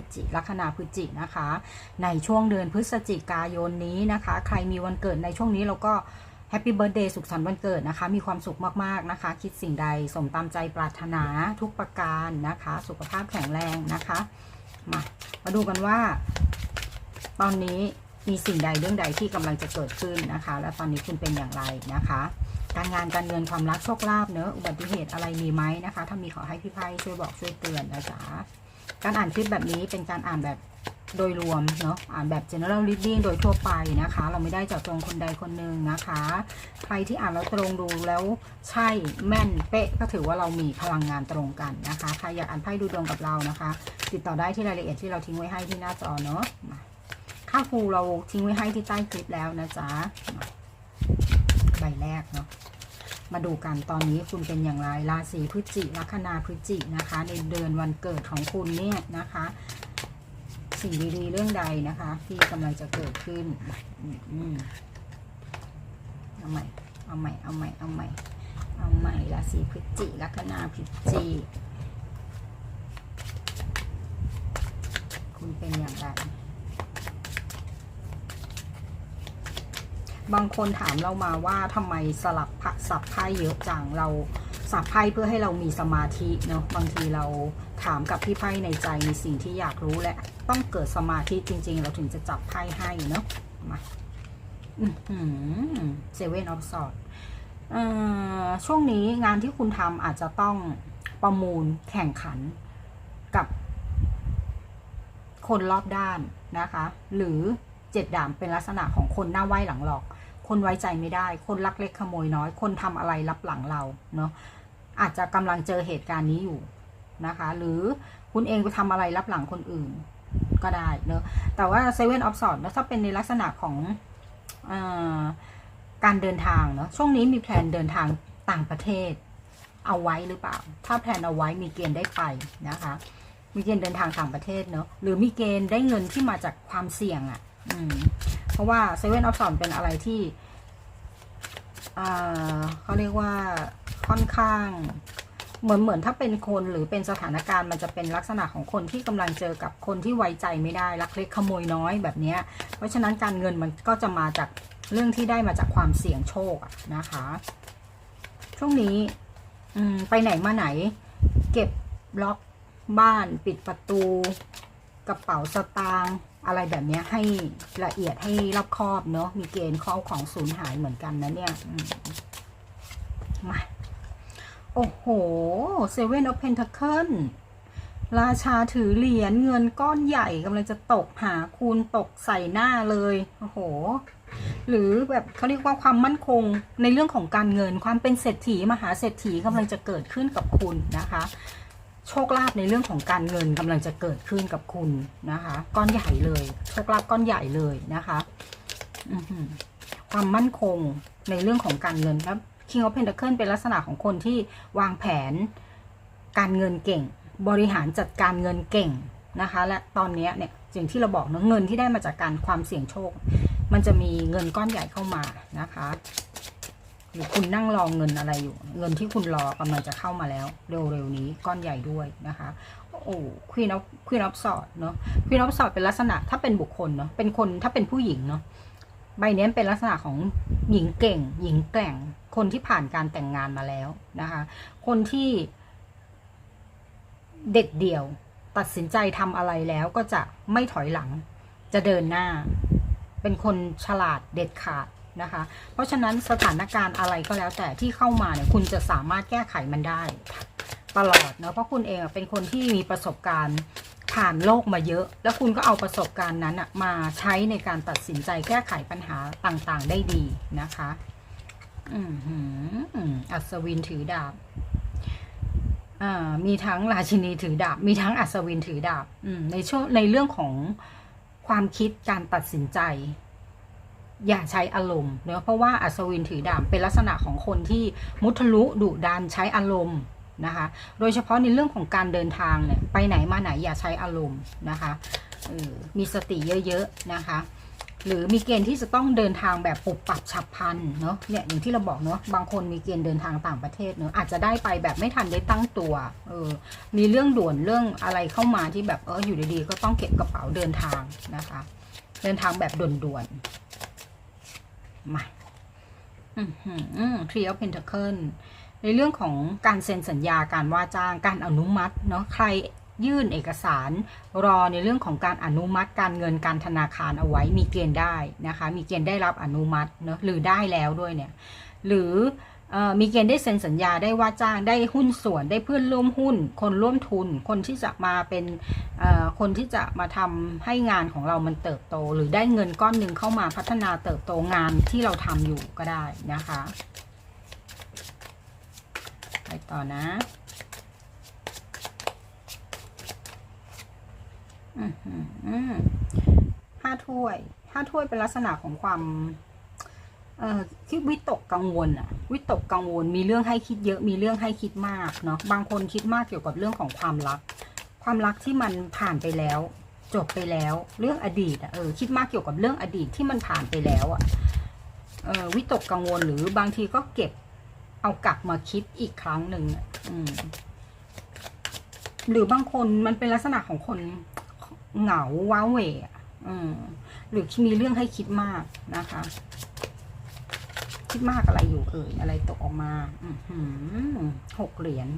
ฤศจิลัคนาพฤศจินะคะ ในช่วงเดือนพฤศจิกายนนี้นะคะ ใครมีวันเกิดในช่วงนี้เราก็แฮปปี้เบิร์ดเดย์สุขสันต์วันเกิดนะคะ มีความสุขมากๆนะคะ คิดสิ่งใดสมตามใจปรารถนาทุกประการนะคะ สุขภาพแข็งแรงนะคะมามาดูกันว่า ตอนนี้มีสิ่งใดเรื่องใดที่กำลังจะเกิดขึ้นนะคะ และตอนนี้คุณเป็นอย่างไรนะคะ การงานการเงินความรักโชคลาภเนอะอุบัติเหตุอะไรมีไหมนะคะ ถ้ามีขอให้พี่ไพ่ช่วยบอกช่วยเตือนนะจ๊ะ การอ่านคลิปแบบนี้เป็นการอ่านแบบโดยรวมเนาะอ่านแบบ general reading โดยทั่วไปนะคะ เราไม่ได้เจาะจงคนใดคนหนึ่งนะคะ ใครที่อ่านแล้วตรงดูแล้วใช่แม่นเป๊ะก็ถือว่าเรามีพลังงานตรงกันนะคะใครอยากอ่านไพ่ดูดวงกับเรานะคะ ติดต่อได้ที่รายละเอียดที่เราทิ้งไว้ให้ที่หน้าจอเนาะค่าครูเราทิ้งไว้ให้ที่ใต้คลิปแล้วนะจ๊ะใบแรกเนาะ มาดูกันตอนนี้คุณเป็นอย่างไรราศีพฤศจิลัคนาพฤศจินะคะ ในเดือนวันเกิดของคุณเนี่ยนะคะ สิ่งดีๆเรื่องใดนะคะ ที่กำลังจะเกิดขึ้นเอาใหม่เอาใหม่เอาใหม่เอาใหม่เอาใหม่ราศีพฤศจิลัคนาพฤศจิคุณเป็นอย่างไร บางคนถามเรามาว่าทำไมสลับสับไพ่เยอะจังเราสับไพ่เพื่อให้เรามีสมาธิเนาะบางทีเราถามกับพี่ไพ่ในใจในสิ่งที่อยากรู้และต้องเกิดสมาธิจริง ๆ เราถึงจะจับไพ่ให้เนาะมาเซเว่นออฟสอดช่วงนี้งานที่คุณทำอาจจะต้องประมูลแข่งขันกับคนรอบด้านนะคะ หรือเจ็ดดามเป็นลักษณะของคนหน้าไหวหลังหลอก คนไว้ใจไม่ได้ คนลักเล็กขโมยน้อย คนทำอะไรรับหลังเราเนาะอาจจะกำลังเจอเหตุการณ์นี้อยู่นะคะ หรือคุณเองไปทำอะไรรับหลังคนอื่นก็ได้เนอะแต่ว่าเซเว่นออฟสอดถ้าเป็นในลักษณะของอการเดินทางเนาะช่วงนี้มีแผนเดินทางต่างประเทศ เอาไว้หรือเปล่า ถ้าแผนเอาไว้มีเกณฑ์ได้ไปนะคะ มีเกณฑ์เดินทางต่างประเทศเนาะหรือมีเกณฑ์ได้เงินที่มาจากความเสี่ยงอะ่ะเพราะว่าเซเว่นออฟสอนเป็นอะไรที่ เขาเรียกว่าค่อนข้าง เหมือนเหมือนถ้าเป็นคนหรือเป็นสถานการณ์มันจะเป็นลักษณะของคนที่กำลังเจอกับคนที่ไว้ใจไม่ได้ลักเล็กขโมยน้อยแบบนี้เพราะฉะนั้นการเงินมันก็จะมาจากเรื่องที่ได้มาจากความเสี่ยงโชคนะคะ ช่วงนี้ไปไหนมาไหน เก็บล็อกบ้านปิดประตู กระเป๋าสตางค์ อะไรแบบนี้ให้ละเอียดให้รอบคอบเนาะมีเกณฑ์ข้อของสูญหายเหมือนกันนะเนี่ยมาโอ้โหเซเว่นออฟเพนทัคเคิลราชาถือเหรียญเงินก้อนใหญ่กำลังจะตกหาคูณตกใส่หน้าเลย โอ้โห หรือแบบเขาเรียกว่าความมั่นคงในเรื่องของการเงินความเป็นเศรษฐีมหาเศรษฐีกำลังจะเกิดขึ้นกับคุณนะคะ โชคลาภในเรื่องของการเงินกำลังจะเกิดขึ้นกับคุณนะคะ ก้อนใหญ่เลย โชคลาภก้อนใหญ่เลยนะคะความมั่นคงในเรื่องของการเงินแล้ว King of Pentacle เป็นลักษณะของคนที่วางแผนการเงินเก่ง บริหารจัดการเงินเก่งนะคะ และตอนนี้เนี่ยอย่งที่เราบอกเนะเงินที่ได้มาจากการความเสี่ยงโชค มันจะมีเงินก้อนใหญ่เข้ามานะคะ หรือคุณนั่งรองเงินอะไรอยู่ เงินที่คุณรอกำลังจะเข้ามาแล้ว เร็วๆนี้ก้อนใหญ่ด้วยนะคะโอ้ควีนออฟควีนออฟสอดเนาะควีนออฟสอดเป็นลักษณะถ้าเป็นบุคคลเนาะเป็นคนถ้าเป็นผู้หญิงเนาะใบนี้เป็นลักษณะของหญิงเก่ง หญิงแกร่ง คนที่ผ่านการแต่งงานมาแล้วนะคะ คนที่เด็ดเดี่ยว ตัดสินใจทำอะไรแล้วก็จะไม่ถอยหลัง จะเดินหน้า เป็นคนฉลาดเด็ดขาด นะคะ เพราะฉะนั้นสถานการณ์อะไรก็แล้วแต่ที่เข้ามาเนี่ยคุณจะสามารถแก้ไขมันได้ ตลอดเนาะเพราะคุณเองเป็นคนที่มีประสบการณ์ผ่านโลกมาเยอะ แล้วคุณก็เอาประสบการณ์นั้นมาใช้ในการตัดสินใจแก้ไขปัญหาต่างๆ ได้ดีนะคะอืมอัศวินถือดาบมีทั้งราชินีถือดาบ มีทั้งอัศวินถือดาบในช่วงในเรื่องของความคิดการตัดสินใจ อย่าใช้อารมณ์เนะเพราะว่าอัศวินถือดาบเป็นลักษณะของคนที่มุทะลุดุดันใช้อารมณ์นะคะ โดยเฉพาะในเรื่องของการเดินทางเนี่ยไปไหนมาไหนอย่าใช้อารมณ์นะคะมีสติเยอะๆนะคะ หรือมีเกณฑ์ที่จะต้องเดินทางแบบปุบปับฉับพลันเนาะเนี่ยอย่างที่เราบอกเนาะบางคนมีเกณฑ์เดินทางต่างประเทศเนาะอาจจะได้ไปแบบไม่ทันได้ตั้งตัวเออมีเรื่องด่วนเรื่องอะไรเข้ามาที่แบบเอออยู่ดีๆ ก็ต้องเก็บกระเป๋าเดินทางนะคะ เดินทางแบบด่วนๆ มาทรีออฟเพนทเคิลในเรื่องของการเซ็นสัญญาการว่าจ้างการอนุมัติเนาะใครยื่นเอกสารรอในเรื่องของการอนุมัติการเงินการธนาคารเอาไว้มีเกณฑ์ได้นะคะ มีเกณฑ์ได้รับอนุมัติเนาะหรือได้แล้วด้วยเนี่ย หรือ มีเกณฑ์ได้เซ็นสัญญาได้ว่าจ้างได้หุ้นส่วนได้เพื่อนร่วมหุ้น คนร่วมทุน คนที่จะมาเป็นคนที่จะมาทำให้งานของเรามันเติบโต หรือได้เงินก้อนหนึ่งเข้ามาพัฒนาเติบโตงานที่เราทำอยู่ก็ได้นะคะไปต่อนะอืมห้าถ้วยห้าถ้วยเป็นลักษณะของความ เออคิดวิตกกังวลอะวิตกกังวลมีเรื่องให้คิดเยอะมีเรื่องให้คิดมากเนาะบางคนคิดมากเกี่ยวกับเรื่องของความรัก ความรักที่มันผ่านไปแล้ว จบไปแล้ว เรื่องอดีตอะเออคิดมากเกี่ยวกับเรื่องอดีตที่มันผ่านไปแล้วอะเออวิตกกังวลหรือบางทีก็เก็บเอากลับมาคิดอีกครั้งหนึ่งอืมหรือบางคนมันเป็นลักษณะของคนเหงาว้าเหวอะอืมหรือมีเรื่องให้คิดมากนะคะ คิดมากอะไรอยู่เอ่ยอะไรตกออกมาหกเหรียญ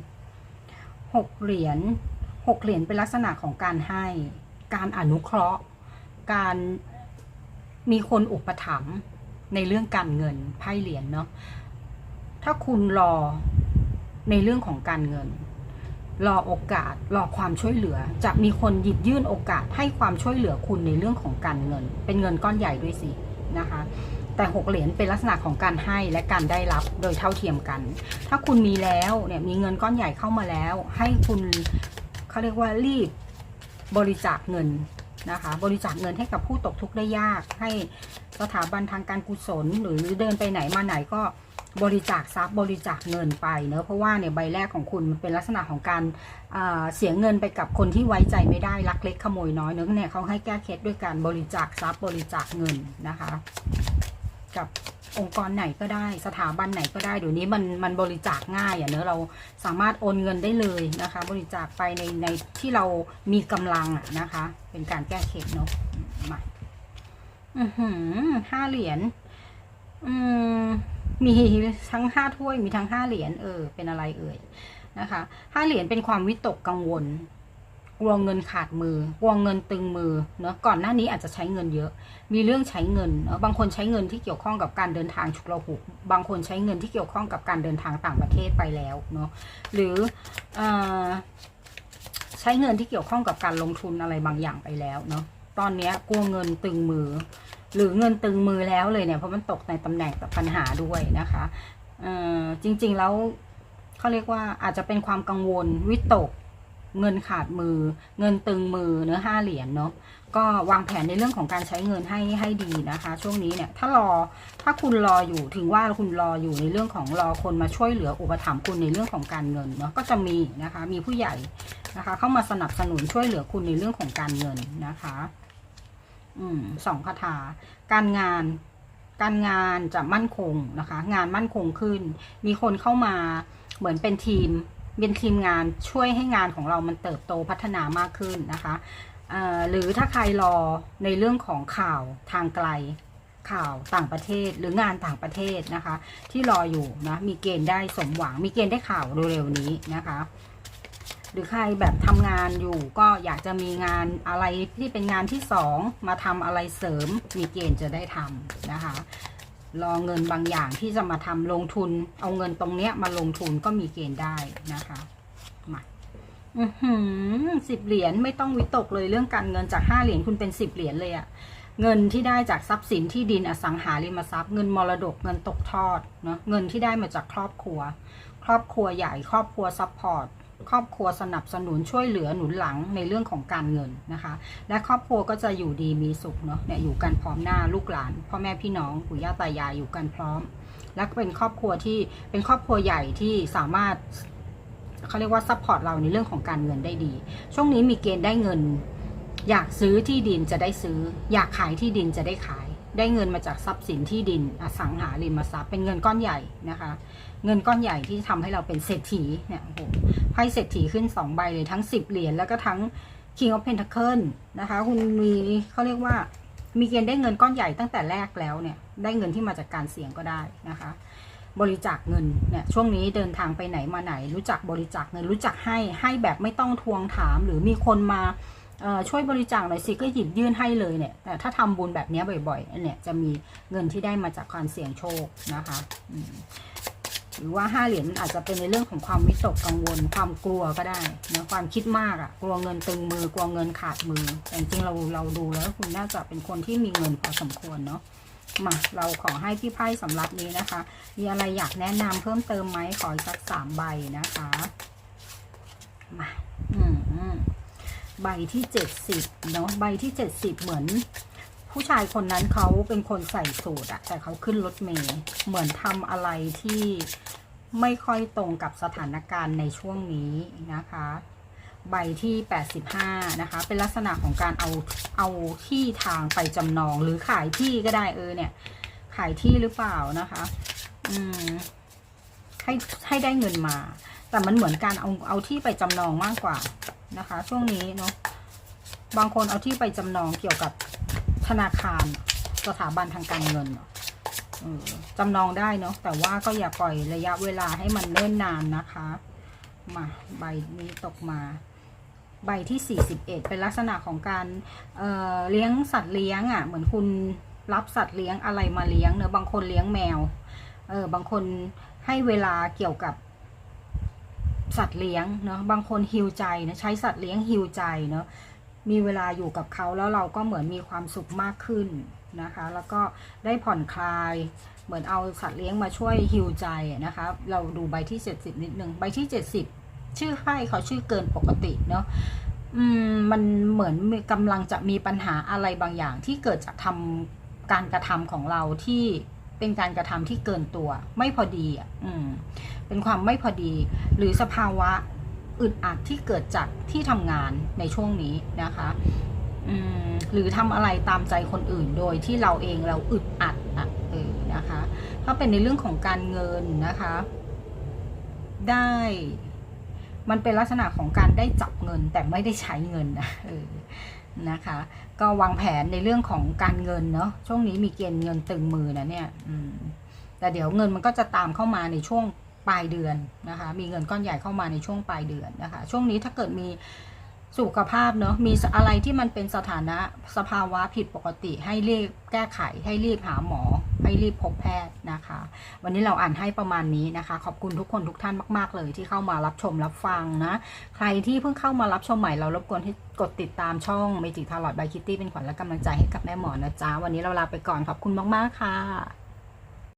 หกเหรียญหกเหรียญเป็นลักษณะของการให้ การอนุเคราะห์ การมีคนอุปถัมภ์ในเรื่องการเงินไพ่เหรียญเนาะถ้าคุณรอในเรื่องของการเงิน รอโอกาสรอความช่วยเหลือ จะมีคนหยิบยื่นโอกาสให้ความช่วยเหลือคุณในเรื่องของการเงิน เป็นเงินก้อนใหญ่ด้วยสินะคะ แต่หกเหรียญเป็นลักษณะของการให้และการได้รับโดยเท่าเทียมกัน ถ้าคุณมีแล้วเนี่ยมีเงินก้อนใหญ่เข้ามาแล้ว ให้คุณเขาเรียกว่ารีบบริจาคเงินนะคะ บริจาคเงินให้กับผู้ตกทุกข์ได้ยาก ให้สถาบันทางการกุศล หรือเดินไปไหนมาไหนก็บริจาคทรัพย์บริจาคเงินไปเนอะเพราะว่าเนี่ยใบแรกของคุณมันเป็นลักษณะของการเสียเงินไปกับคนที่ไว้ใจไม่ได้ลักเล็กขโมยน้อยเนอะเนี่ยเขาให้แก้เคล็ดด้วยการบริจาคทรัพย์บริจาคเงินนะคะ กับองค์กรไหนก็ได้ สถาบันไหนก็ได้เดี๋ยวนี้มันมันบริจาคง่ายอะเนอะเราสามารถโอนเงินได้เลยนะคะ บริจาคไปในในที่เรามีกำลังอะนะคะ เป็นการแก้เคล็ดเนาะมาอือหือห้าเหรียญอืมมีทั้งห้าถ้วยมีทั้งห้าเหรียญเออเป็นอะไรเอ่ยนะคะห้าเหรียญเป็นความวิตกกังวล ลัวเงินขาดมือกลัวเงินตึงมือเนาะก่อนหน้านี้อาจจะใช้เงินเยอะ มีเรื่องใช้เงินเนาะบางคนใช้เงินที่เกี่ยวข้องกับการเดินทางฉุกละหุกบางคนใช้เงินที่เกี่ยวข้องกับการเดินทางต่างประเทศไปแล้วเนาะหรืออใช้เงินที่เกี่ยวข้องกับการลงทุนอะไรบางอย่างไปแล้วเนาะตอนนี้กลัวเงินตึงมือ หรือเงินตึงมือแล้วเลยเนี่ยเพราะมันตกในตำแหน่งปัญหาด้วยนะคะเออจริงๆแล้วเขาเรียกว่าอาจจะเป็นความกังวลวิตก เงินขาดมือ เงินตึงมือเนื้อห้าเหรียญเนาะก็วางแผนในเรื่องของการใช้เงินให้ให้ดีนะคะ ช่วงนี้เนี่ยถ้ารอถ้าคุณรออยู่ถึงว่าคุณรออยู่ในเรื่องของรอคนมาช่วยเหลืออุปถัมภ์คุณในเรื่องของการเงินเนาะก็จะมีนะคะมีผู้ใหญ่นะคะ เข้ามาสนับสนุนช่วยเหลือคุณในเรื่องของการเงินนะคะอืมสองคาถา การงานการงานจะมั่นคงนะคะ งานมั่นคงขึ้น มีคนเข้ามาเหมือนเป็นทีม เป็นทีมงานช่วยให้งานของเรามันเติบโตพัฒนามากขึ้นนะคะหรือถ้าใครรอในเรื่องของข่าวทางไกลข่าวต่างประเทศหรืองานต่างประเทศนะคะ ที่รออยู่นะมีเกณฑ์ได้สมหวัง มีเกณฑ์ได้ข่าวเร็วๆนี้นะคะ หรือใครแบบทำงานอยู่ก็อยากจะมีงานอะไรที่เป็นงานที่สองมาทำอะไรเสริม มีเกณฑ์จะได้ทำนะคะ รอเงินบางอย่างที่จะมาทำลงทุน เอาเงินตรงเนี้ยมาลงทุนก็มีเกณฑ์ได้นะคะมาอือหือสิบเหรียญไม่ต้องวิตกเลยเรื่องการเงินจากห้าเหรียญคุณเป็นสิบเหรียญเลยอะเงินที่ได้จากทรัพย์สินที่ดินอสังหาริมทรัพย์เงินมรดกเงินตกทอดเนาะเงินที่ได้มาจากครอบครัว ครอบครัวใหญ่ครอบครัวซัพพอร์ต ครอบครัวสนับสนุนช่วยเหลือหนุนหลังในเรื่องของการเงินนะคะ และครอบครัวก็จะอยู่ดีมีสุขเนาะเนี่ยอยู่กันพร้อมหน้าลูกหลานพ่อแม่พี่น้องปู่ย่าตายายอยู่กันพร้อม และเป็นครอบครัวที่เป็นครอบครัวใหญ่ที่สามารถเขาเรียกว่าซัพพอร์ตเราในเรื่องของการเงินได้ดี ช่วงนี้มีเกณฑ์ได้เงิน อยากซื้อที่ดินจะได้ซื้อ อยากขายที่ดินจะได้ขาย ได้เงินมาจากทรัพย์สินที่ดินอสังหาริมทรัพย์เป็นเงินก้อนใหญ่นะคะ เงินก้อนใหญ่ที่ทำให้เราเป็นเศรษฐีเนี่ยโอ้โหไพ่เศรษฐีขึ้นสองใบเลยทั้งสิบเหรียญแล้วก็ทั้ง King of Pentacle นะคะ คุณมีเขาเรียกว่ามีเกณฑ์ได้เงินก้อนใหญ่ตั้งแต่แรกแล้วเนี่ย ได้เงินที่มาจากการเสี่ยงก็ได้นะคะ บริจาคเงินเนี่ยช่วงนี้เดินทางไปไหนมาไหน รู้จักบริจาคเงินรู้จักให้ให้แบบไม่ต้องทวงถาม หรือมีคนมา ช่วยบริจาคหน่อยสิก็หยิบยื่นให้เลยเนี่ย แต่ถ้าทำบุญแบบนี้บ่อยๆนเนี่ยจะมีเงินที่ได้มาจากการเสี่ยงโชคนะคะหรือว่าห้าเหรียญมันอาจจะเป็นในเรื่องของความวิตกกังวล ความกลัวก็ได้นะความคิดมากอะ่ะ กลัวเงินตึงมือกลัวเงินขาดมือ แต่จริงเราเราดูแล้วคุณน่าจะเป็นคนที่มีเงินพอสมควรเนาะมาเราขอให้พี่ไพ่สำหรับนี้นะคะ มีอะไรอยากแนะนำเพิ่มเติมไหมขอสักสามใบนะคะมาอื ใบที่เจ็ดสิบเนาะใบที่เจ็ดสิบเหมือน ผู้ชายคนนั้นเขาเป็นคนใส่สูทอะแต่เขาขึ้นรถเมล์เหมือนทำอะไรที่ไม่ค่อยตรงกับสถานการณ์ในช่วงนี้นะคะ ใบที่ 85 นะคะ เป็นลักษณะของการเอาเอาที่ทางไปจำนองหรือขายที่ก็ได้เออเนี่ย ขายที่หรือเปล่านะคะ อืมให้ให้ได้เงินมา แต่มันเหมือนการเอาเอาที่ไปจำนองมากกว่า นะคะ ช่วงนี้เนาะบางคนเอาที่ไปจำนองเกี่ยวกับธนาคารสถาบันทางการเงินเนอะจำนองได้เนาะแต่ว่าก็อย่าปล่อยระยะเวลาให้มันเนิ่นนานนะคะ มาใบนี้ตกมา ใบที่ 41 เป็นลักษณะของการเเลี้ยงสัตว์เลี้ยงอะ่ะ เหมือนคุณรับสัตว์เลี้ยงอะไรมาเลี้ยงเนอะบางคนเลี้ยงแมว เออบางคนให้เวลาเกี่ยวกับ สัตว์เลี้ยงเนาะบางคนฮิวใจนะใช้สัตว์เลี้ยงฮิวใจเนาะมีเวลาอยู่กับเขาแล้วเราก็เหมือนมีความสุขมากขึ้นนะคะ แล้วก็ได้ผ่อนคลาย เหมือนเอาสัตว์เลี้ยงมาช่วยฮิวใจนะคะ เราดูใบที่ 70 นิดนึงใบที่ 70 ชื่อไพ่เขาชื่อเกินปกติเนาะอืมมันเหมือนกำลังจะมีปัญหาอะไรบางอย่างที่เกิดจากทำการกระทำของเราที่ เป็นการกระทำที่เกินตัว ไม่พอดีอะอืมเป็นความไม่พอดี หรือสภาวะอึดอัดที่เกิดจากที่ทำงานในช่วงนี้นะคะอืมหรือทำอะไรตามใจคนอื่นโดยที่เราเองเราอึดอัดอะเออนะคะถ้าเป็นในเรื่องของการเงินนะคะ ได้มันเป็นลักษณะของการได้จับเงินแต่ไม่ได้ใช้เงินนะเออ นะคะ ก็วางแผนในเรื่องของการเงินเนาะช่วงนี้มีเกณฑ์เงินตึงมือนะเนี่ยแต่เดี๋ยวเงินมันก็จะตามเข้ามาในช่วงปลายเดือนนะคะ มีเงินก้อนใหญ่เข้ามาในช่วงปลายเดือนนะคะ ช่วงนี้ถ้าเกิดมี สุขภาพเนาะมีอะไรที่มันเป็นสถานะสภาวะผิดปกติให้รีบแก้ไข ให้รีบหาหมอ ให้รีบพบแพทย์นะคะ วันนี้เราอ่านให้ประมาณนี้นะคะ ขอบคุณทุกคนทุกท่านมาก ๆ เลยที่เข้ามารับชมรับฟังนะใครที่เพิ่งเข้ามารับชมใหม่เรารบกวนให้กดติดตามช่องเมจิทาร์ลอดบายคิตตี้เป็นขวัญและกำลังใจให้กับแม่หมอนะจ๊ะวันนี้เราลาไปก่อนขอบคุณมากๆค่ะ